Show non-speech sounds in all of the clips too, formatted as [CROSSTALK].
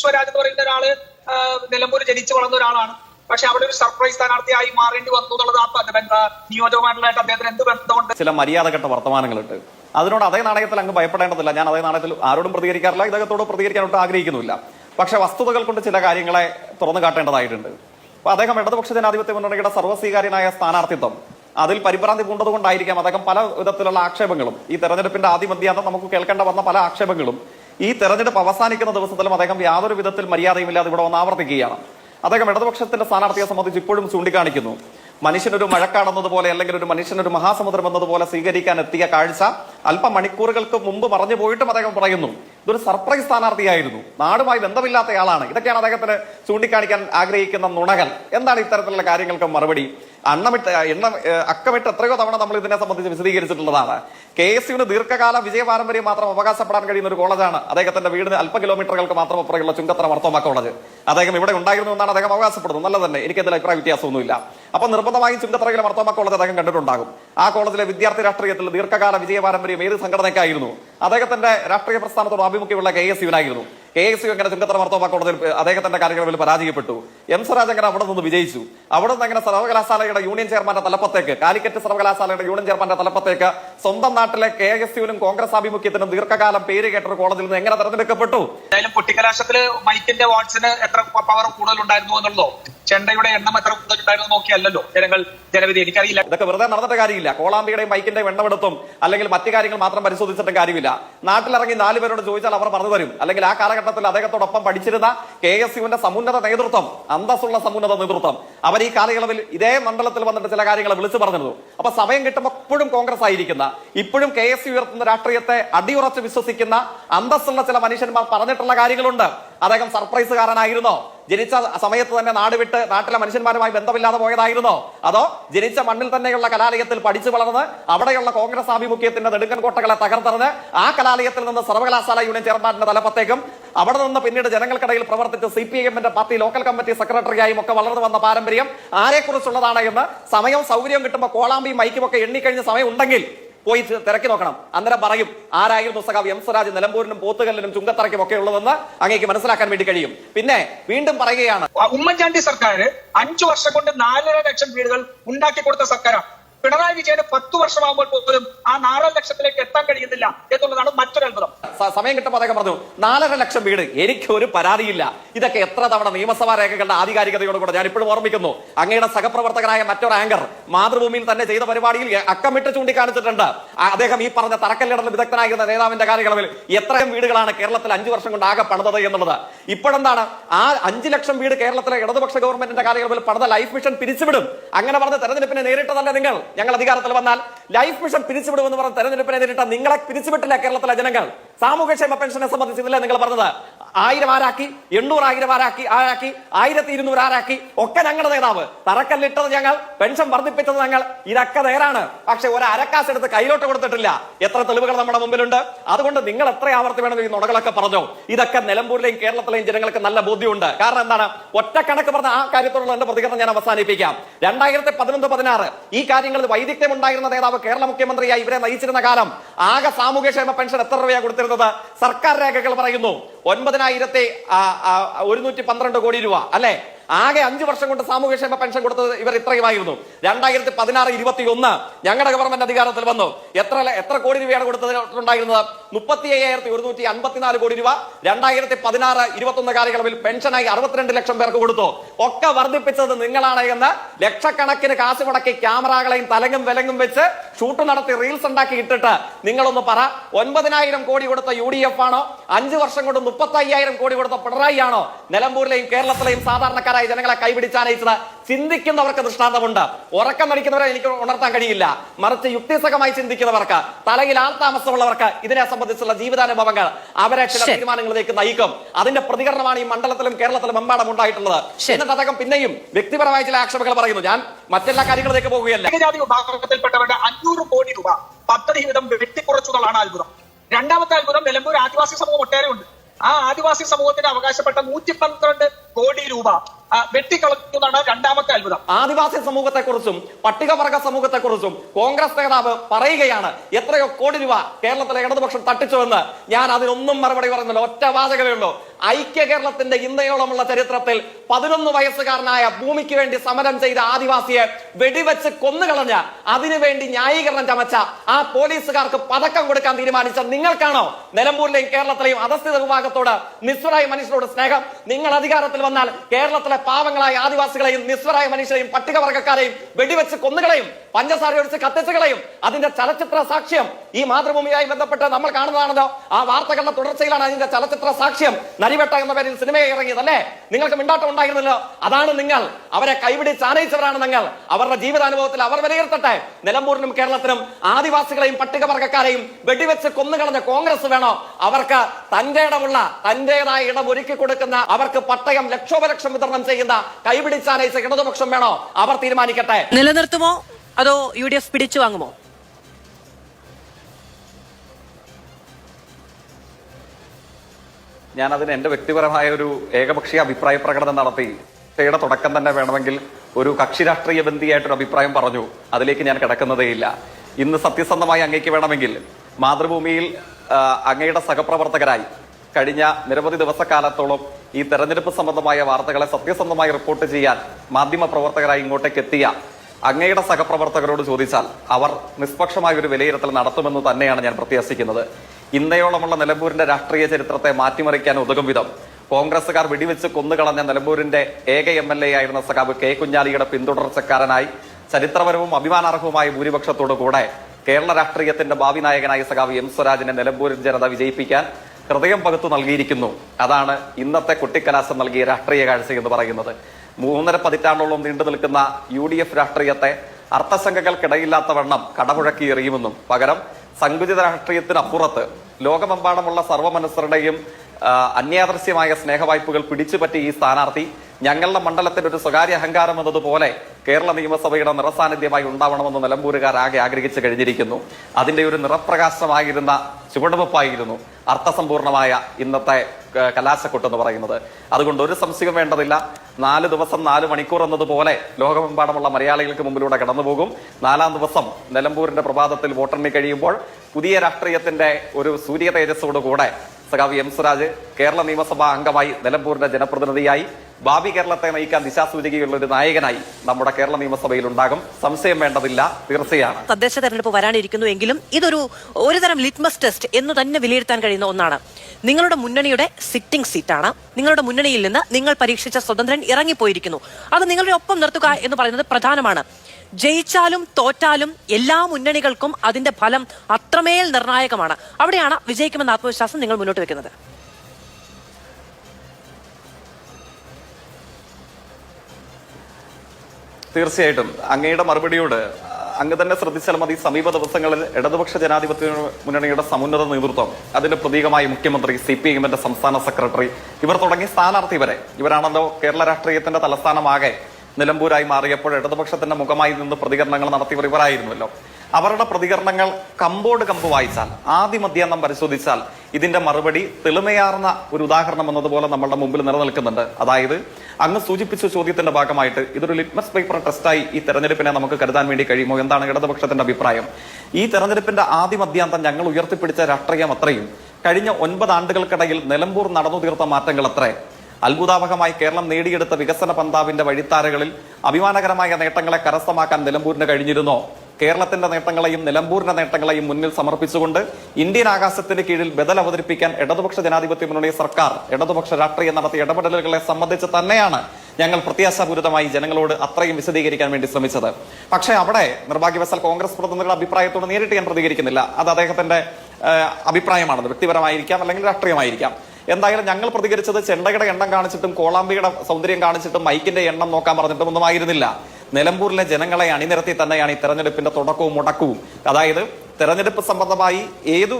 സ്വരാജ് എന്ന് പറയുന്ന ഒരാൾ നിലമ്പൂർ ജനിച്ചു വളർന്ന ഒരാളാണ്. പക്ഷെ അവിടെ ഒരു സർപ്രൈസ് സ്ഥാനാർത്ഥിയായി മാറേണ്ടി വന്നു എന്നുള്ളത് ആ നിയോജകമായിട്ടുള്ളതായിട്ട് അദ്ദേഹത്തിന് എന്ത് ബന്ധമുണ്ട്? ചില മര്യാദഘട്ട വർത്തമാനങ്ങളുണ്ട്. അതിനോട് അതേ നാണയത്തിൽ അങ്ങ് ഭയപ്പെടേണ്ടതില്ല. ഞാൻ അതേ നാണയത്തിൽ ആരോടും പ്രതികരിക്കാറില്ല. ഇദ്ദേഹത്തോട് പ്രതികരിക്കാനോട്ട് ആഗ്രഹിക്കുന്നില്ല പക്ഷെ വസ്തുതകൾ കൊണ്ട് ചില കാര്യങ്ങളെ തുറന്നു കാട്ടേണ്ടതായിട്ടുണ്ട്. അപ്പൊ അദ്ദേഹം ഇടതുപക്ഷ ജനാധിപത്യ മുന്നണിയുടെ സർവസ്വീകാര്യനായ സ്ഥാനാർത്ഥിത്വം അതിൽ പരിഭ്രാന്തി പൂണ്ടതുകൊണ്ടായിരിക്കാം അദ്ദേഹം പല വിധത്തിലുള്ള ആക്ഷേപങ്ങളും ഈ തെരഞ്ഞെടുപ്പിന്റെ ആദ്യമധ്യാന്തം നമുക്ക് കേൾക്കേണ്ട വന്ന പല ആക്ഷേപങ്ങളും ഈ തെരഞ്ഞെടുപ്പ് അവസാനിക്കുന്ന ദിവസത്തിലും അദ്ദേഹം യാതൊരു വിധത്തിൽ മര്യാദയുമില്ലാതെ ഇവിടെ വന്ന് ആവർത്തിക്കുകയാണ്. അദ്ദേഹം ഇടതുപക്ഷത്തിന്റെ സ്ഥാനാർത്ഥിയെ സംബന്ധിച്ച് ഇപ്പോഴും ചൂണ്ടിക്കാണിക്കുന്നു. മനുഷ്യനൊരു മഴക്കാടുന്നതുപോലെ അല്ലെങ്കിൽ ഒരു മനുഷ്യനൊരു മഹാസമുദ്രം എന്നതുപോലെ സ്വീകരിക്കാൻ എത്തിയ കാഴ്ച അല്പ മണിക്കൂറുകൾക്ക് മുമ്പ് പറഞ്ഞു പോയിട്ടും അദ്ദേഹം പറയുന്നു. ഇതൊരു സർപ്രൈസ് സ്ഥാനാർത്ഥിയായിരുന്നു. നാടുമായി ബന്ധമില്ലാത്ത ആളാണ്. ഇതൊക്കെയാണ് അദ്ദേഹത്തിന് ചൂണ്ടിക്കാണിക്കാൻ ആഗ്രഹിക്കുന്ന നുണകൾ. എന്താണ് ഇത്തരത്തിലുള്ള കാര്യങ്ങൾക്ക് മറുപടി? അണ്ണമിട്ട് എണ്ണ അക്കമിട്ട് എത്രയോ തവണ നമ്മൾ ഇതിനെ സംബന്ധിച്ച് വിശദീകരിച്ചിട്ടുള്ളതാണ്. കെ എസ് യുവിന് ദീർഘകാല വിജയ പാരമ്പര്യം മാത്രം അവകാശപ്പെടാൻ കഴിയുന്ന ഒരു കോളേജാണ്. അദ്ദേഹത്തിന്റെ വീടിന് അല്പ കിലോമീറ്ററുകൾക്ക് മാത്രം അപ്പുറമുള്ള ചുങ്കത്തറ മർത്തോമ കോളേജ്. അദ്ദേഹം ഇവിടെ ഉണ്ടായിരുന്നു എന്നാണ് അദ്ദേഹം അവകാശപ്പെടുന്നത്. നല്ല തന്നെ. എനിക്ക് എന്തെങ്കിലും അഭിപ്രായ വ്യത്യാസമൊന്നുമില്ല. അപ്പൊ നിർബന്ധമായും ചുങ്കത്തറയിലെ മർത്തോമ കോളേജ് അദ്ദേഹം കണ്ടിട്ടുണ്ടാകും. ആ കോളേജിലെ വിദ്യാർത്ഥി രാഷ്ട്രീയത്തിൽ ദീർഘകാല വിജയ പാരമ്പര്യം ഏത് സംഘടനയ്ക്കായിരുന്നു? അദ്ദേഹത്തിന്റെ രാഷ്ട്രീയ പ്രസ്ഥാനത്തോട് ആഭിമുഖ്യമുള്ള കെ എസ് യുവിനായിരുന്നു. കെ എസ് യു അങ്ങനെ ചുങ്കത്തറ മർത്തോമ കോളേജിൽ അദ്ദേഹത്തിന്റെ കാര്യങ്ങളിൽ പരാജയപ്പെട്ടു. എം സ്വരാജ് അങ്ങനെ അവിടെ നിന്ന് വിജയിച്ചു. അവിടെ നിന്ന് അങ്ങനെ സർവകലാശാലയുടെ യൂണിയൻ ചെയർമാന്റെ തലപ്പത്തേക്ക് കാലിക്കറ്റ് സർവകലാശാലയുടെ യൂണിയൻ ചെയർമാന്റെ തലപ്പത്തേക്ക് സ്വന്തം നാട്ടിലെ കെ എസ് യുവിനും കോൺഗ്രസ് ആഭിമുഖ്യത്തിനും ദീർഘകാലം പേര് കേട്ടൊരു കോളേജിൽ നിന്ന് എങ്ങനെ തെരഞ്ഞെടുക്കപ്പെട്ടു? എന്തായാലും പൊട്ടിക്കലാശത്തിൽ മൈക്കിന്റെ വാട്സിന് എത്ര പവർ കൂടുതൽ ഉണ്ടായിരുന്നു എന്നുള്ളതോ? ചെണ്ടയുടെ എണ്ണം എത്ര കൂടുതൽ ഉണ്ടായിരുന്നു നോക്കിയല്ലല്ലോ ജനങ്ങൾ ജനവിധി. എനിക്കറിയില്ല. ഇതൊക്കെ വെറുതെ നടന്നിട്ട് കാര്യമില്ല. കോളാമ്പിയുടെയും മൈക്കിന്റെ എണ്ണമെടുത്തും അല്ലെങ്കിൽ മറ്റു കാര്യങ്ങൾ മാത്രം പരിശോധിച്ചിട്ടും കാര്യമില്ല. നാട്ടിലിറങ്ങി നാല് പേരോട് ചോദിച്ചാൽ അവർ പറഞ്ഞു തരും. അല്ലെങ്കിൽ ആ കാലഘട്ടത്തിൽ അദ്ദേഹത്തോടൊപ്പം പഠിച്ചിരുന്ന കെ എസ് യുവിന്റെ സമുന്നത നേതൃത്വം അന്തസ്സുള്ള സമുന്നത നേതൃത്വം അവർ ഈ കാലയളവിൽ ഇതേ മണ്ഡലത്തിൽ വന്നിട്ട് ചില കാര്യങ്ങൾ വിളിച്ചു പറഞ്ഞിരുന്നു. അപ്പൊ സമയം കിട്ടുമ്പോൾ എപ്പോഴും കോൺഗ്രസ് ആയിരിക്കുന്ന ഇപ്പോഴും കെ എസ് ഉയർത്തുന്ന രാഷ്ട്രീയത്തെ അടിയുറച്ച് വിശ്വസിക്കുന്ന അന്തസ്സുള്ള ചില മനുഷ്യന്മാർ പറഞ്ഞിട്ടുള്ള കാര്യങ്ങളുണ്ട്. അദ്ദേഹം സർപ്രൈസ് കാരനായിരുന്നോ ജനിച്ച സമയത്ത് തന്നെ നാട് വിട്ട് നാട്ടിലെ മനുഷ്യന്മാരുമായി ബന്ധമില്ലാതെ പോയതായിരുന്നോ? അതോ ജനിച്ച മണ്ണിൽ തന്നെയുള്ള കലാലയത്തിൽ പഠിച്ചു വളർന്ന് അവിടെയുള്ള കോൺഗ്രസ് ആഭിമുഖ്യത്തിന്റെ നെടുങ്കൻ കോട്ടകളെ തകർത്തെറിഞ്ഞ് ആ കലാലയത്തിൽ നിന്ന് സർവകലാശാല യൂണിയൻ ചെയർമാന്റെ തലപ്പത്തേക്കും അവിടെ നിന്ന് പിന്നീട് ജനങ്ങൾക്കിടയിൽ പ്രവർത്തിച്ച് സി പി എമ്മിന്റെ പാർട്ടി ലോക്കൽ കമ്മിറ്റി സെക്രട്ടറിയായും ഒക്കെ വളർന്നു വന്ന പാരമ്പര്യം ആരെക്കുറിച്ചുള്ളതാണ് എന്ന് സമയം സൗകര്യവും കിട്ടുമ്പോൾ കോളാമ്പിയും മൈക്കും ഒക്കെ എണ്ണിക്കഴിഞ്ഞ സമയം ഉണ്ടെങ്കിൽ പോയി തിരക്കി നോക്കണം. അന്നേരം പറയും ആരായിരുന്നു സഖാവ് എം സ്വരാജ് നിലമ്പൂരിനും പോത്തുകല്ലിനും ചുങ്കത്തറയ്ക്കും ഒക്കെ ഉള്ളതെന്ന് അങ്ങേക്ക് മനസ്സിലാക്കാൻ വേണ്ടി കഴിയും. പിന്നെ വീണ്ടും പറയുകയാണ് ഉമ്മൻചാണ്ടി സർക്കാർ അഞ്ചു വർഷം കൊണ്ട് നാലര ലക്ഷം വീടുകൾ ഉണ്ടാക്കി കൊടുത്ത സർക്കാരാണ് പിണറായി വിജയന് പത്ത് വർഷമാകുമ്പോൾ പോലും ആ നാലര ലക്ഷത്തിലേക്ക് എത്താൻ കഴിയുന്നില്ല എന്നുള്ളതാണ് മറ്റൊരു അത്ഭുതം. സമയം കിട്ടുമ്പോൾ അദ്ദേഹം പറഞ്ഞു നാലര ലക്ഷം വീട് എനിക്ക് ഒരു പരാതിയില്ല. ഇതൊക്കെ എത്ര തവണ നിയമസഭാ രേഖകളുടെ ആധികാരികതയോടുകൂടെ ഞാൻ ഇപ്പോഴും ഓർമ്മിക്കുന്നു. അങ്ങയുടെ സഹപ്രവർത്തകനായ മറ്റൊരു ആങ്കർ മാതൃഭൂമിയിൽ തന്നെ ചെയ്ത പരിപാടിയിൽ അക്കമിട്ട് ചൂണ്ടിക്കാണിച്ചിട്ടുണ്ട്. അദ്ദേഹം ഈ പറഞ്ഞ തറക്കല്ലിടൽ വിദഗ്ധനായിരുന്ന നേതാവിന്റെ കാലയളവിൽ എത്രയും വീടുകളാണ് കേരളത്തിൽ അഞ്ചു വർഷം കൊണ്ട് ആകെ പണിതത് എന്നുള്ളത്. ഇപ്പോഴെന്താണ്? ആ അഞ്ചു ലക്ഷം വീട് കേരളത്തിലെ ഇടതുപക്ഷ ഗവൺമെന്റിന്റെ കാലയളവിൽ പണിത ലൈഫ് മിഷൻ പിരിച്ചുവിടും. അങ്ങനെ പറഞ്ഞ തെരഞ്ഞെടുപ്പിനെ നേരിട്ടതല്ല നിങ്ങൾ? ഞങ്ങൾ അധികാരത്തിൽ വന്നാൽ ലൈഫ് മിഷൻ പിരിച്ചുവിടുമെന്ന് പറഞ്ഞ തെരഞ്ഞെടുപ്പിനെ നേരിട്ട നിങ്ങളെ പിരിച്ചുവിട്ടില്ല കേരളത്തിലെ ജനങ്ങൾ. സാമൂഹ്യക്ഷേമ പെൻഷനെ സംബന്ധിച്ചില്ല നിങ്ങൾ പറഞ്ഞത് ആയിരം ആരാക്കി എണ്ണൂറ് ആയിരം ആരാക്കി ആരാക്കി ആയിരത്തി ഇരുന്നൂറ് ആരാക്കി ഒക്കെ ഞങ്ങളുടെ നേതാവ്. തറക്കല്ലിട്ടത് ഞങ്ങൾ പെൻഷൻ വർദ്ധിപ്പിച്ചത് ഞങ്ങൾ. ഇതൊക്കെ നേരാണ്. പക്ഷെ ഒരു അരക്കാസ് എടുത്ത് കയ്യിലോട്ട് കൊടുത്തിട്ടില്ല. എത്ര തെളിവുകൾ നമ്മുടെ മുമ്പിലുണ്ട്? അതുകൊണ്ട് നിങ്ങൾ എത്ര ആവർത്തി വേണം ഈ നുണകളൊക്കെ പറഞ്ഞോ? ഇതൊക്കെ നിലമ്പൂരിലെയും കേരളത്തിലെയും ജനങ്ങൾക്ക് നല്ല ബോധ്യമുണ്ട്. കാരണം എന്താണ്? ഒറ്റ കണക്ക് പറഞ്ഞ ആ കാര്യത്തോടുള്ള എന്റെ പ്രതികരണം ഞാൻ അവസാനിപ്പിക്കാം. രണ്ടായിരത്തി പതിനൊന്ന് പതിനാറ് ഈ കാര്യങ്ങളിൽ വൈദഗ്ധ്യം ഉണ്ടായിരുന്ന നേതാവ് കേരള മുഖ്യമന്ത്രിയായി ഇവരെ നയിച്ചിരുന്ന കാലം ആകെ സാമൂഹ്യക്ഷേമ പെൻഷൻ എത്ര രൂപയാണ് കൊടുത്തിരുന്നത്? സർക്കാർ രേഖകൾ പറയുന്നു. ഒൻപതിനായിരത്തി ഒരുന്നൂറ്റി പന്ത്രണ്ട് കോടി രൂപ അല്ലെ? ആകെ അഞ്ചു വർഷം കൊണ്ട് സാമൂഹ്യക്ഷേമ പെൻഷൻ കൊടുത്തത് ഇവർ ഇത്രയുമായിരുന്നു. രണ്ടായിരത്തി പതിനാറ് ഇരുപത്തി ഒന്ന് ഞങ്ങളുടെ ഗവൺമെന്റ് അധികാരത്തിൽ വന്നു. എത്ര എത്ര കോടി രൂപയാണ് കൊടുത്തിട്ടുണ്ടായിരുന്നത് മുപ്പത്തി അയ്യായിരത്തി ഒരുന്നൂറ്റി അൻപത്തിനാല് കോടി രൂപ. രണ്ടായിരത്തി പതിനാറ് ഇരുപത്തൊന്ന് കാലയളവിൽ പെൻഷനായി അറുപത്തിരണ്ട് ലക്ഷം പേർക്ക് കൊടുത്തു. ഒക്കെ വർദ്ധിപ്പിച്ചത് നിങ്ങളാണ് എന്ന് ലക്ഷക്കണക്കിന് കാശ് മുടക്കി ക്യാമറകളെയും തലങ്ങും വിലങ്ങും വെച്ച് ഷൂട്ട് നടത്തി റീൽസ് ഉണ്ടാക്കി ഇട്ടിട്ട് നിങ്ങളൊന്ന് പറ ഒൻപതിനായിരം കോടി കൊടുത്ത യു ഡി എഫ് ആണോ? അഞ്ചു വർഷം കൊണ്ട് മുപ്പത്തി അയ്യായിരം കോടി കൊടുത്ത പിണറായി ആണോ? നിലമ്പൂരിലെയും കേരളത്തിലെയും സാധാരണക്കാരായ ജനങ്ങളെ കൈപിടിച്ചാനയിച്ചത് ചിന്തിക്കുന്നവർക്ക് ദൃഷ്ടാന്തമുണ്ട്. ഉറക്കം നടിക്കുന്നവരെ എനിക്ക് ഉണർത്താൻ കഴിയില്ല. മറിച്ച് യുക്തിസഹമായി ചിന്തിക്കുന്നവർക്ക് തലയിൽ ആൾതാമസമുള്ളവർക്ക് ഇതിനെ സംബന്ധിച്ചുള്ള ജീവിതാനുഭവങ്ങൾ അവരെ ചില തീരുമാനങ്ങളിലേക്ക് നയിക്കും. അതിന്റെ പ്രതികരണമാണ് ഈ മണ്ഡലത്തിലും കേരളത്തിലും എമ്പാടും ഉണ്ടായിട്ടുള്ളത്. എന്ന എന്നിട്ട് അദ്ദേഹം പിന്നെയും വ്യക്തിപരമായ ചില ആക്ഷേപങ്ങൾ പറയുന്നു. ഞാൻ മറ്റെല്ലാ കാര്യങ്ങളിലേക്ക് പോകുകയല്ല. പട്ടികജാതി വിഭാഗത്തിൽപ്പെട്ടവരുടെ അഞ്ഞൂറ് കോടി രൂപ പദ്ധതി വിധം വെട്ടിക്കുറച്ചുകളാണ് അത്ഭുതം. രണ്ടാമത്തെ അത്ഭുതം നിലമ്പൂർ ആദിവാസി സമൂഹം ഒട്ടേറെ ഉണ്ട് ആ ആദിവാസി സമൂഹത്തിന് അവകാശപ്പെട്ട നൂറ്റി പന്ത്രണ്ട് കോടി രൂപ വെട്ടിക്കളക്കുന്നതാണ് രണ്ടാമത്തെ അത്ഭുതം. ആദിവാസി സമൂഹത്തെക്കുറിച്ചും പട്ടികവർഗ സമൂഹത്തെക്കുറിച്ചും കോൺഗ്രസ് നേതാവ് പറയുകയാണ് എത്രയോ കോടി രൂപ കേരളത്തിലെ ഇടതുപക്ഷം തട്ടിച്ചുവെന്ന്. ഞാൻ അതിനൊന്നും മറുപടി പറയുന്നില്ല ഒറ്റ വാചകമേ ഉള്ളൂ. ഐക്യ കേരളത്തിന്റെ ഇന്നയോളമുള്ള ചരിത്രത്തിൽ പതിനൊന്ന് വയസ്സുകാരനായ ഭൂമിക്ക് വേണ്ടി സമരം ചെയ്ത ആദിവാസിയെ വെടിവെച്ച് കൊന്നുകളഞ്ഞ അതിനുവേണ്ടി ന്യായീകരണം ചമച്ച ആ പോലീസുകാർക്ക് പതക്കം കൊടുക്കാൻ തീരുമാനിച്ച നിങ്ങൾക്കാണോ നിലമ്പൂരിലെയും കേരളത്തിലെയും അധസ്ഥിത വിഭാഗത്തോട് നിസ്വരായ മനുഷ്യരോട് സ്നേഹം? നിങ്ങൾ അധികാരത്തിൽ വന്നാൽ കേരളത്തിലെ പാവങ്ങളായ ആദിവാസികളെയും നിസ്വരായ മനുഷ്യരെയും പട്ടികവർഗക്കാരെയും വെടിവെച്ച് കൊന്നുകളയും. പഞ്ചസാര ഒഴിച്ച് കത്തിച്ചുകളയും അതിന്റെ ചലച്ചിത്ര സാക്ഷ്യം ഈ മാതൃഭൂമിയായി ബന്ധപ്പെട്ട് നമ്മൾ കാണുന്നതാണല്ലോ. ആ വാർത്തകളുടെ തുടർച്ചയിലാണ് അതിന്റെ ചലച്ചിത്ര സാക്ഷ്യം. നരിവെട്ട എന്ന പേരിൽ സിനിമയെ ഇറങ്ങിയതല്ലേ? നിങ്ങൾക്ക് മിണ്ടാട്ടം ഉണ്ടായിരുന്നല്ലോ. അതാണ് നിങ്ങൾ. അവരെ കൈവിടി ആനയിച്ചവരാണ് നിങ്ങൾ. അവരുടെ ജീവിതാനുഭവത്തിൽ അവർ വിലയിരുത്തട്ടെ. നിലമ്പൂരിനും കേരളത്തിനും ആദിവാസികളെയും പട്ടികവർഗക്കാരെയും വെടിവെച്ച് കൊന്നുകളഞ്ഞ കോൺഗ്രസ് വേണോ? അവർക്ക് തന്റെ ഇടമുള്ള തന്റേതായ ഇടം ഒരുക്കി കൊടുക്കുന്ന അവർക്ക് പട്ടയം ലക്ഷോപലക്ഷം വിതരണം ചെയ്യുന്ന കൈപിടിച്ചാനയിച്ച ഇടതുപക്ഷം വേണോ? അവർ തീരുമാനിക്കട്ടെ. നിലനിർത്തുമോ? അതോ യു ഡി എഫ് പിടിച്ചു വാങ്ങുമോ? ഞാൻ അതിന് എന്റെ വ്യക്തിപരമായ ഒരു ഏകപക്ഷീയ അഭിപ്രായ പ്രകടനം നടത്തി ചർച്ചയുടെ തുടക്കം തന്നെ വേണമെങ്കിൽ ഒരു കക്ഷി രാഷ്ട്രീയ ബന്ധിയായിട്ടൊരു അഭിപ്രായം പറഞ്ഞു. അതിലേക്ക് ഞാൻ കിടക്കുന്നതേയില്ല ഇന്ന് സത്യസന്ധമായി അങ്ങേക്ക് വേണമെങ്കിൽ മാതൃഭൂമിയിൽ അങ്ങയുടെ സഹപ്രവർത്തകരായി കഴിഞ്ഞ നിരവധി ദിവസക്കാലത്തോളം ഈ തെരഞ്ഞെടുപ്പ് സംബന്ധമായ വാർത്തകളെ സത്യസന്ധമായി റിപ്പോർട്ട് ചെയ്യാൻ മാധ്യമ പ്രവർത്തകരായി ഇങ്ങോട്ടേക്ക് എത്തിയ അങ്ങയുടെ സഹപ്രവർത്തകരോട് ചോദിച്ചാൽ അവർ നിഷ്പക്ഷമായ ഒരു വിലയിരുത്തൽ നടത്തുമെന്ന് തന്നെയാണ് ഞാൻ പ്രത്യാശിക്കുന്നത്. ഇന്നയോളമുള്ള നിലമ്പൂരിന്റെ രാഷ്ട്രീയ ചരിത്രത്തെ മാറ്റിമറിക്കാൻ ഉതകും വിധം കോൺഗ്രസുകാർ വെടിവെച്ച് കൊന്നുകളഞ്ഞ നിലമ്പൂരിന്റെ ഏക എം എൽ എ ആയിരുന്ന സഖാബ് കെ കുഞ്ഞാലിയുടെ പിന്തുടർച്ചക്കാരനായി ചരിത്രപരവും അഭിമാനാർഹവുമായ ഭൂരിപക്ഷത്തോടു കൂടെ കേരള രാഷ്ട്രീയത്തിന്റെ ഭാവി നായകനായ സഖാവ് എം സ്വരാജിനെ നിലമ്പൂരിൽ ജനത വിജയിപ്പിക്കാൻ ഹൃദയം പകുത്തു നൽകിയിരിക്കുന്നു. അതാണ് ഇന്നത്തെ കുട്ടിക്കലാശം നൽകിയ രാഷ്ട്രീയ കാഴ്ച എന്ന് പറയുന്നത്. മൂന്നര പതിറ്റാണ്ടോളം നീണ്ടു നിൽക്കുന്ന യു ഡി എഫ് രാഷ്ട്രീയത്തെ അർത്ഥശങ്കകൾക്കിടയില്ലാത്ത വണ്ണം കടമുഴക്കി എറിയുമെന്നും പകരം സങ്കുചിത രാഷ്ട്രീയത്തിനപ്പുറത്ത് ലോകമെമ്പാടുമുള്ള സർവമനസ്സരുടെയും അന്യാദൃശ്യമായ സ്നേഹവായ്പകൾ പിടിച്ചുപറ്റി ഈ സ്ഥാനാർത്ഥി ഞങ്ങളുടെ മണ്ഡലത്തിന്റെ ഒരു സ്വകാര്യ അഹങ്കാരം എന്നതുപോലെ കേരള നിയമസഭയുടെ നിറസാന്നിധ്യമായി ഉണ്ടാവണമെന്ന് നിലമ്പൂരുകാർ ആകെ ആഗ്രഹിച്ചു കഴിഞ്ഞിരിക്കുന്നു. അതിന്റെ ഒരു നിറപ്രകാശമായിരുന്ന ചുവടുവെപ്പായിരുന്നു അർത്ഥസമ്പൂർണമായ ഇന്നത്തെ കലാശക്കൊട്ട് എന്ന് പറയുന്നത്. അതുകൊണ്ട് ഒരു സംശയം വേണ്ടതില്ല. നാല് ദിവസം നാല് മണിക്കൂർ എന്നതുപോലെ ലോകമെമ്പാടുമുള്ള മലയാളികൾക്ക് മുമ്പിലൂടെ കടന്നുപോകും. നാലാം ദിവസം നിലമ്പൂരിന്റെ പ്രഭാതത്തിൽ വോട്ടെണ്ണി കഴിയുമ്പോൾ പുതിയ രാഷ്ട്രീയത്തിന്റെ ഒരു സൂര്യ തേജസ്സോടുകൂടെ സഖാവ് എം സുരാജ് കേരള നിയമസഭാ അംഗമായി നിലമ്പൂരിന്റെ ജനപ്രതിനിധിയായി ഭാവി കേരളത്തെ നയിക്കാൻ ദിശാസൂചികയുള്ള ഒരു നായകനായി നമ്മുടെ കേരള നിയമസഭയിൽ ഉണ്ടാകും. സംശയം വേണ്ടതില്ല. തീർച്ചയാണ്. തദ്ദേശ തെരഞ്ഞെടുപ്പ് വരാനിരിക്കുന്നു എങ്കിലും ഇതൊരു ഒരുതരം ലിറ്റ്മസ് ടെസ്റ്റ് എന്ന് തന്നെ വിലയിരുത്താൻ കഴിയുന്ന ഒന്നാണ്. നിങ്ങളുടെ മുന്നണിയുടെ സിറ്റിംഗ് സീറ്റാണ് നിങ്ങളുടെ മുന്നണിയിൽ നിന്ന് നിങ്ങൾ പരീക്ഷിച്ച സ്വതന്ത്രൻ ഇറങ്ങിപ്പോയിരിക്കുന്നു. അത് നിങ്ങളുടെ ഒപ്പം നിർത്തുക എന്ന് പറയുന്നത് പ്രധാനമാണ്. ജയിച്ചാലും തോറ്റാലും എല്ലാ മുന്നണികൾക്കും അതിന്റെ ഫലം അത്രമേൽ നിർണായകമാണ്. അവിടെയാണ് വിജയിക്കുമെന്ന ആത്മവിശ്വാസം നിങ്ങൾ മുന്നോട്ട് വെക്കുന്നത്. തീർച്ചയായിട്ടും അങ്ങയുടെ മറുപടിയോട് അങ്ങ് തന്നെ ശ്രദ്ധിച്ചാൽ മതി. സമീപ ദിവസങ്ങളിൽ ഇടതുപക്ഷ ജനാധിപത്യ മുന്നണിയുടെ സമുന്നത നേതൃത്വം. അതിന്റെ പ്രതീകമായി മുഖ്യമന്ത്രി സി പി എമ്മിന്റെ സംസ്ഥാന സെക്രട്ടറി. ഇവർ തുടങ്ങി സ്ഥാനാർത്ഥി വരെ. ഇവരാണല്ലോ കേരള രാഷ്ട്രീയത്തിന്റെ തലസ്ഥാനമാകെ. നിലമ്പൂരായി മാറിയപ്പോൾ ഇടതുപക്ഷത്തിന്റെ മുഖമായി നിന്ന് പ്രതികരണങ്ങൾ നടത്തിയവർ ഇവരായിരുന്നല്ലോ. അവരുടെ പ്രതികരണങ്ങൾ കമ്പോട് കമ്പ് വായിച്ചാൽ ആദ്യമധ്യാന്നം പരിശോധിച്ചാൽ ഇതിന്റെ മറുപടി തെളിമയാർന്ന ഒരു ഉദാഹരണം എന്നതുപോലെ നമ്മളുടെ മുമ്പിൽ നിലനിൽക്കുന്നുണ്ട്. അതായത് അങ്ങ് സൂചിപ്പിച്ച ചോദ്യത്തിന്റെ ഭാഗമായിട്ട് ഇതൊരു ലിറ്റ്മസ് പേപ്പർ ടെസ്റ്റായി ഈ തെരഞ്ഞെടുപ്പിനെ നമുക്ക് കരുതാൻ വേണ്ടി കഴിയുമോ? എന്താണ് ഇടതുപക്ഷത്തിന്റെ അഭിപ്രായം? ഈ തെരഞ്ഞെടുപ്പിന്റെ ആദ്യമധ്യാന്തം ഞങ്ങൾ ഉയർത്തിപ്പിടിച്ച രാഷ്ട്രീയം അത്രയും. കഴിഞ്ഞ ഒൻപത് ആണ്ടുകൾക്കിടയിൽ നിലമ്പൂർ നടന്നു തീർത്ത മാറ്റങ്ങൾ അത്രേ. അത്ഭുതാവഹമായി കേരളം നേടിയെടുത്ത വികസന പന്താവിന്റെ വഴിത്താരകളിൽ അഭിമാനകരമായ നേട്ടങ്ങളെ കരസ്ഥമാക്കാൻ നിലമ്പൂരിന് കഴിഞ്ഞിരുന്നോ? കേരളത്തിന്റെ നേട്ടങ്ങളെയും നിലമ്പൂരിന്റെ നേട്ടങ്ങളെയും മുന്നിൽ സമർപ്പിച്ചുകൊണ്ട് ഇന്ത്യൻ ആകാശത്തിന് കീഴിൽ ബദൽ അവതരിപ്പിക്കാൻ ഇടതുപക്ഷ ജനാധിപത്യ മുന്നണി സർക്കാർ ഇടതുപക്ഷ രാഷ്ട്രീയം നടത്തിയ ഇടപെടലുകളെ സംബന്ധിച്ച് തന്നെയാണ് ഞങ്ങൾ പ്രത്യാശാപൂരിതമായി ജനങ്ങളോട് അത്രയും വിശദീകരിക്കാൻ വേണ്ടി ശ്രമിച്ചത്. പക്ഷേ അവിടെ നിർഭാഗ്യവശാൽ കോൺഗ്രസ് പ്രതിനിധികളുടെ അഭിപ്രായത്തോട് നേരിട്ട് ഞാൻ പ്രതികരിക്കുന്നില്ല. അത് അദ്ദേഹത്തിന്റെ അഭിപ്രായമാണത്. വ്യക്തിപരമായിരിക്കാം അല്ലെങ്കിൽ രാഷ്ട്രീയമായിരിക്കാം. എന്തായാലും ഞങ്ങൾ പ്രതികരിച്ചത് ചെണ്ടയുടെ എണ്ണം കാണിച്ചിട്ടും കോളാമ്പിയുടെ സൗന്ദര്യം കാണിച്ചിട്ടും മൈക്കിന്റെ എണ്ണം നോക്കാൻ പറഞ്ഞിട്ടും ഒന്നും ആയിരുന്നില്ല. നിലമ്പൂരിലെ ജനങ്ങളെ അണിനിരത്തി തന്നെയാണ് ഈ തെരഞ്ഞെടുപ്പിന്റെ തുടക്കവും മുടക്കവും. അതായത് തെരഞ്ഞെടുപ്പ് സംബന്ധമായി ഏതു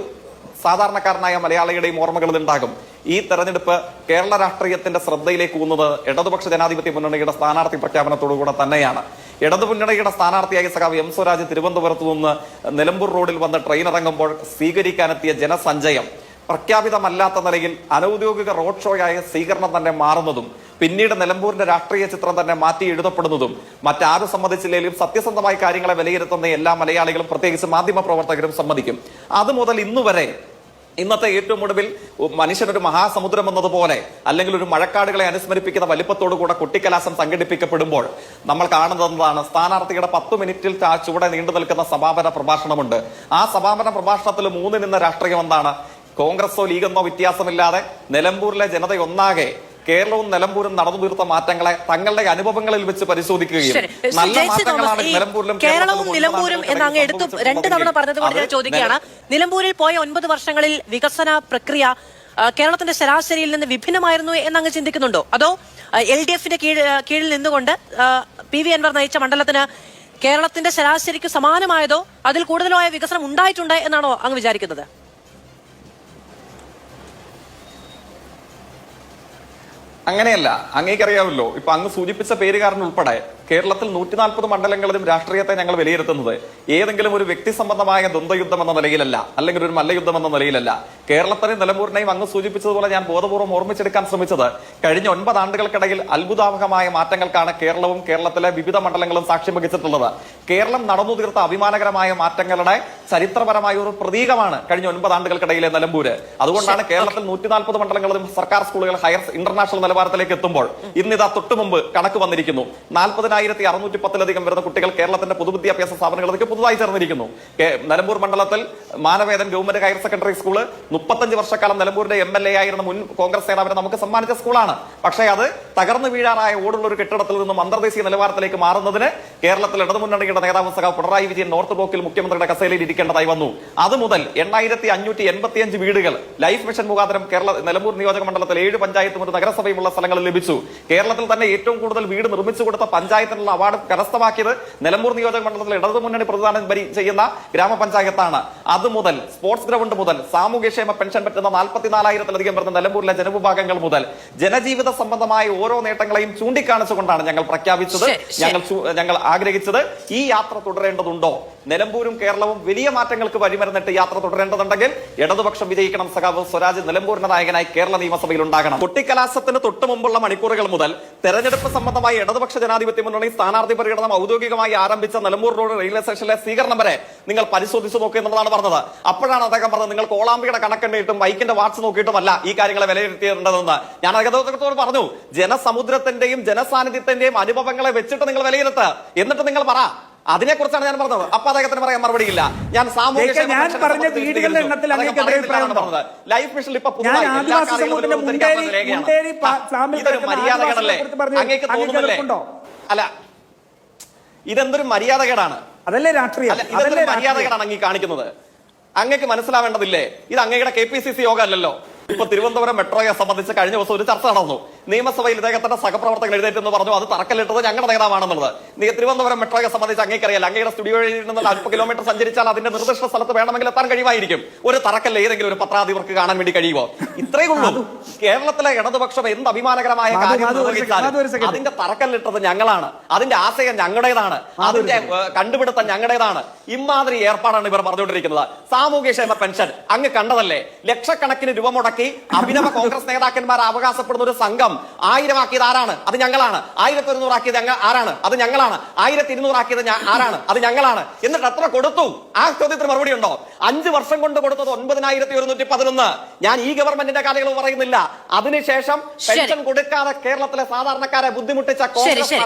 സാധാരണക്കാരനായ മലയാളിയുടെയും ഓർമ്മകളിൽ ഉണ്ടാകും ഈ തെരഞ്ഞെടുപ്പ് കേരള രാഷ്ട്രീയത്തിന്റെ ശ്രദ്ധയിലേക്ക് വന്നത് ഇടതുപക്ഷ ജനാധിപത്യ മുന്നണിയുടെ സ്ഥാനാർത്ഥി പ്രഖ്യാപനത്തോടുകൂടെ തന്നെയാണ്. ഇടതു മുന്നണിയുടെ സ്ഥാനാർത്ഥിയായ സഖാവ് എം സ്വരാജ് തിരുവനന്തപുരത്ത് നിന്ന് നിലമ്പൂർ റോഡിൽ വന്ന് ട്രെയിൻ ഇറങ്ങുമ്പോൾ സ്വീകരിക്കാനെത്തിയ ജനസഞ്ചയം. പ്രഖ്യാപിതമല്ലാത്ത നിലയിൽ അനൌദ്യോഗിക റോഡ് ഷോയായ സ്വീകരണം തന്നെ മാറുന്നതും പിന്നീട് നിലമ്പൂരിന്റെ രാഷ്ട്രീയ ചിത്രം തന്നെ മാറ്റി എഴുതപ്പെടുന്നതും മറ്റാരും സമ്മതിച്ചില്ലെങ്കിലും സത്യസന്ധമായ കാര്യങ്ങളെ വിലയിരുത്തുന്ന എല്ലാ മലയാളികളും പ്രത്യേകിച്ച് മാധ്യമ പ്രവർത്തകരും സമ്മതിക്കും. അത് മുതൽ ഇന്നുവരെ ഇന്നത്തെ ഏറ്റവും ഒടുവിൽ മനുഷ്യനൊരു മഹാസമുദ്രം എന്നതുപോലെ അല്ലെങ്കിൽ ഒരു മഴക്കാടുകളെ അനുസ്മരിപ്പിക്കുന്ന വലിപ്പത്തോടു കൂടെ കുട്ടിക്കലാശം സംഘടിപ്പിക്കപ്പെടുമ്പോൾ നമ്മൾ കാണുന്നതാണ് സ്ഥാനാർത്ഥിയുടെ പത്ത് മിനിറ്റിൽ ചുവടെ നീണ്ടു നിൽക്കുന്ന സമാപന പ്രഭാഷണമുണ്ട്. ആ സമാപന പ്രഭാഷണത്തിൽ മൂന്ന് നിന്ന രാഷ്ട്രീയം എന്താണ്? കോൺഗ്രസോ ലീഗെന്നോ വ്യത്യാസമില്ലാതെ നിലമ്പൂരിലെ ജനത ഒന്നാകെ കേരളവും നിലമ്പൂരും നടന്നു തീർത്ത മാറ്റങ്ങളെ തങ്ങളുടെ അനുഭവങ്ങളിൽ വെച്ച് പരിശോധിക്കുകയും നല്ല മാറ്റങ്ങളാണ് നിലമ്പൂരിലും കേരളവും നിലമ്പൂരും എന്ന് അങ്ങ് എടുത്തു രണ്ടു തവണ പറഞ്ഞതുകൊണ്ട് ഞാൻ ചോദിക്കുകയാണ്. നിലമ്പൂരിൽ പോയ ഒൻപത് വർഷങ്ങളിൽ വികസന പ്രക്രിയ കേരളത്തിന്റെ ശരാശരിയിൽ നിന്ന് വിഭിന്നമായിരുന്നു എന്ന് അങ്ങ് ചിന്തിക്കുന്നുണ്ടോ? അതോ എൽ ഡി എഫിന്റെ കീഴിൽ നിന്നുകൊണ്ട് പി വി അൻവർ നയിച്ച മണ്ഡലത്തിന് കേരളത്തിന്റെ ശരാശരിക്ക് സമാനമായതോ അതിൽ കൂടുതലായ വികസനം ഉണ്ടായിട്ടുണ്ട് എന്നാണോ അങ്ങ് വിചാരിക്കുന്നത്? അങ്ങനെയല്ല അങ്ങേക്കറിയാമല്ലോ. ഇപ്പൊ അങ്ങ് സൂചിപ്പിച്ച പേരുകാരൻ ഉൾപ്പെടെ കേരളത്തിൽ നൂറ്റി നാൽപ്പത് മണ്ഡലങ്ങളിലും രാഷ്ട്രീയത്തെ ഞങ്ങൾ വിലയിരുത്തുന്നത് ഏതെങ്കിലും ഒരു വ്യക്തി സംബന്ധമായ ദ്വന്ദ്വയുദ്ധം എന്ന നിലയിലല്ല അല്ലെങ്കിൽ ഒരു മല്ലയുദ്ധം എന്ന നിലയിലല്ല. കേരളത്തിനെയും നിലമ്പൂരിനെയും അങ്ങ് സൂചിപ്പിച്ചതുപോലെ ഞാൻ ബോധപൂർവം ഓർമ്മിച്ചെടുക്കാൻ ശ്രമിച്ചത് കഴിഞ്ഞ ഒൻപത് ആണ്ടുകൾക്കിടയിൽ അത്ഭുതാവഹമായ മാറ്റങ്ങൾക്കാണ് കേരളവും കേരളത്തിലെ വിവിധ മണ്ഡലങ്ങളും സാക്ഷ്യം വഹിച്ചിട്ടുള്ളത്. കേരളം നടന്നു തീർത്ത അഭിമാനകരമായ മാറ്റങ്ങളുടെ ചരിത്രപരമായ ഒരു പ്രതീകമാണ് കഴിഞ്ഞ ഒൻപത് ആണ്ടുകൾക്കിടയിലെ നിലമ്പൂര്. അതുകൊണ്ടാണ് കേരളത്തിൽ നൂറ്റി നാൽപ്പത് മണ്ഡലങ്ങളിലും സർക്കാർ സ്കൂളുകൾ ഹയർ ഇന്റർനാഷണൽ നിലവാരത്തിലേക്ക് എത്തുമ്പോൾ ഇന്ന് ഇതാ തൊട്ട് മുമ്പ് കണക്ക് വന്നിരിക്കുന്നു. നാൽപ്പതിനായിരത്തി അറുന്നൂറ്റി പത്തിലധികം വരുന്ന കുട്ടികൾ കേരളത്തിന്റെ പൊതുവിദ്യാഭ്യാസ സ്ഥാപനങ്ങളിലേക്ക് പുതുതായി ചേർന്നിരിക്കുന്നു. നിലമ്പൂർ മണ്ഡലത്തിൽ Manavedan government higher secondary school മുപ്പത്തഞ്ച് വർഷക്കാലം നിലമ്പൂരിന്റെ എം എൽ എ ആയിരുന്ന മുൻ കോൺഗ്രസ് നേതാവിനെ നമുക്ക് സമ്മാനിച്ച സ്കൂളാണ്. പക്ഷേ അത് തകർന്നു വീഴാറായ ഓടുള്ള ഒരു കെട്ടിടത്തിൽ നിന്നും അന്തർദേശീയ നിലവാരത്തിലേക്ക് മാറുന്നതിന് കേരളത്തിൽ ഇടതുമുന്നണിയുടെ നേതാവ് സഖാവ് പിണറായി വിജയൻ നോർത്ത് ബ്ലോക്കിൽ മുഖ്യമന്ത്രിയുടെ കസേലയിൽ ഇരിക്കേണ്ടതായി വന്നു. അത് മുതൽ എണ്ണായിരത്തി അഞ്ഞൂറ്റി എൺപത്തിയഞ്ച് വീടുകൾ ലൈഫ് മിഷൻ മുഖാന്തരം കേരള നിലമ്പൂർ നിയോജക മണ്ഡലത്തിൽ ഏഴ് പഞ്ചായത്തും ഒരു നഗരസഭയുമുള്ള സ്ഥലങ്ങളിൽ ലഭിച്ചു. കേരളത്തിൽ തന്നെ ഏറ്റവും കൂടുതൽ വീട് നിർമ്മിച്ചു കൊടുത്ത പഞ്ചായത്തിനുള്ള അവാർഡ് കരസ്ഥമാക്കിയത് നിലമ്പൂർ നിയോജക മണ്ഡലത്തിൽ ഇടതു മുന്നണി പ്രതിദാനം ചെയ്യുന്ന ഗ്രാമപഞ്ചായത്താണ്. അത് മുതൽ സ്പോർട്സ് ഗ്രൗണ്ട് മുതൽ സാമൂഹ്യക്ഷേമ പെൻഷൻ പറ്റുന്ന നാൽപ്പത്തിനാലായിരത്തിലധികം വരുന്ന നിലമ്പൂരിലെ ജനവിഭാഗങ്ങൾ മുതൽ ജനജീവിത സംബന്ധമായ ഓരോ നേട്ടങ്ങളെയും ചൂണ്ടിക്കാണിച്ചുകൊണ്ടാണ് ഞങ്ങൾ പ്രഖ്യാപിച്ചത്. ഞങ്ങൾ ഞങ്ങൾ ആഗ്രഹിച്ചത് ഈ യാത്ര തുടരേണ്ടതുണ്ടോ? നിലമ്പൂരും കേരളവും വലിയ മാറ്റങ്ങൾക്ക് വഴിമരുന്നിട്ട് യാത്ര തുടരേണ്ടതുണ്ടെങ്കിൽ ഇടതുപക്ഷം വിജയിക്കണം. സഖാവ് സ്വരാജ് നിലമ്പൂരിന്റെ നായകനായി കേരള നിയമസഭയിൽ ഉണ്ടാകണം. കുട്ടിക്കലാസത്തിന് തൊട്ടു മുമ്പുള്ള മണിക്കൂറുകൾ മുതൽ തെരഞ്ഞെടുപ്പ് സംബന്ധമായി ഇടതുപക്ഷ ജനാധിപത്യ മുന്നണി സ്ഥാനാർത്ഥി പര്യടനം ഔദ്യോഗികമായി ആരംഭിച്ച നിലമ്പൂർ റോഡ് റെയിൽവേ സ്റ്റേഷനിലെ സ്വീകരണം വരെ നിങ്ങൾ പരിശോധിച്ചു നോക്കി എന്നുള്ളതാണ് പറഞ്ഞത്. അപ്പോഴാണ് അദ്ദേഹം പറഞ്ഞത് നിങ്ങൾ കോളാമ്പിയുടെ കണക്കെണ്ണിയിട്ടും ബൈക്കിന്റെ വാട്സ് നോക്കിയിട്ടുമല്ല ഈ കാര്യങ്ങളെ വിലയിരുത്തിയിട്ടുണ്ടെന്ന്. ഞാൻ അദ്ദേഹത്തോട് പറഞ്ഞു ജനസമുദ്രത്തിന്റെയും ജനസാന്നിധ്യത്തിന്റെയും അനുഭവങ്ങളെ വെച്ചിട്ട് നിങ്ങൾ വിലയിരുത്ത്. എന്നിട്ട് നിങ്ങൾ പറ അതിനെ കുറിച്ചാണ് ഞാൻ പറഞ്ഞത്. അപ്പൊ അദ്ദേഹത്തിന് പറയാൻ മറുപടിയില്ല ഞാൻ സാമൂഹ്യ ഞാൻ പറഞ്ഞ വീടുകളുടെ എണ്ണത്തിൽ. ലൈഫ് മിഷനിൽ ഇപ്പൊ ഇതൊരു മര്യാദകളല്ലേ അങ്ങേക്ക് തോന്നുന്നില്ലേ അല്ല ഇതെന്തൊരു മര്യാദകേടാണ്? അതല്ലേ രാഷ്ട്രീയം? ഇതൊരു മര്യാദകളാണ് അങ്ങ് കാണിക്കുന്നത്? അങ്ങക്ക് മനസ്സിലാവേണ്ടതില്ലേ? ഇത് അങ്ങയുടെ കെ പി സി സി യോഗ അല്ലല്ലോ ഇപ്പൊ തിരുവനന്തപുരം മെട്രോയെ സംബന്ധിച്ച് കഴിഞ്ഞ ദിവസം ഒരു ചർച്ച നടന്നു. നിയമസഭയിൽ ഇദ്ദേഹത്തിന്റെ സഹപ്രവർത്തകൻ എഴുന്നേറ്റെന്ന് പറഞ്ഞു. അത് തറക്കല്ലിട്ടത് ഞങ്ങളുടെ നേതാവാണെന്നുള്ളത്. തിരുവനന്തപുരം മെട്രോയെ സംബന്ധിച്ച് അങ്ങേക്കറിയാം അങ്ങയുടെ സ്റ്റുഡിയോയിൽ നിന്ന് അല്പ കിലോമീറ്റർ സഞ്ചരിച്ചാൽ അതിന്റെ നിർദ്ദിഷ്ട സ്ഥലത്ത് വേണമെങ്കിൽ എത്താൻ കഴിയുമായിരിക്കും. ഒരു തറക്കല്ല് ഏതെങ്കിലും ഒരു പത്രാധിപർക്ക് കാണാൻ വേണ്ടി കഴിയുമോ? ഇത്രയേ ഉള്ളൂ. കേരളത്തിലെ ഇടതുപക്ഷം എന്ത് അഭിമാനകരമായ കാര്യം നിർവഹിച്ചാലും അതിന്റെ തറക്കല്ലിട്ടത് ഞങ്ങളാണ്. അതിന്റെ ആശയം ഞങ്ങളുടേതാണ്. അതിന്റെ കണ്ടുപിടുത്തം ഞങ്ങളുടേതാണ്. ഇമാതിരി ഏർപ്പാടാണ് ഇവർ പറഞ്ഞുകൊണ്ടിരിക്കുന്നത്. സാമൂഹ്യക്ഷേമ പെൻഷൻ അങ്ങ് കണ്ടതല്ലേ? ലക്ഷക്കണക്കിന് രൂപ മുടക്കി അഭിനവ [LAUGHS] കോൺഗ്രസ് നേതാക്കന്മാർ അവകാശപ്പെടുന്ന ഒരു സംഘം ആയിരമാക്കിയത് ആരാണ്? അത് ഞങ്ങളാണ്. ആയിരത്തി ഒരുന്നൂറാക്കിയത് ഞങ്ങൾ ആരാണ്? അത് ഞങ്ങളാണ്. ആയിരത്തി ഇരുന്നൂറാക്കിയത് ആരാണ്? അത് ഞങ്ങളാണ്. എന്നിട്ട് അത്ര കൊടുത്തു. ആ ചോദ്യത്തിന് മറുപടി ഉണ്ടോ? അഞ്ച് വർഷം കൊണ്ട് കൊടുത്തത് ഒൻപതിനായിരത്തി ഒരുന്നൂറ്റി പതിനൊന്ന് ഞാൻ ഈ ഗവൺമെന്റിന്റെ കാര്യങ്ങൾ പറയുന്നില്ല. അതിനുശേഷം പെൻഷൻ കൊടുക്കാതെ കേരളത്തിലെ സാധാരണക്കാരെ ബുദ്ധിമുട്ടിച്ച കോൺഗ്രസ് ശരി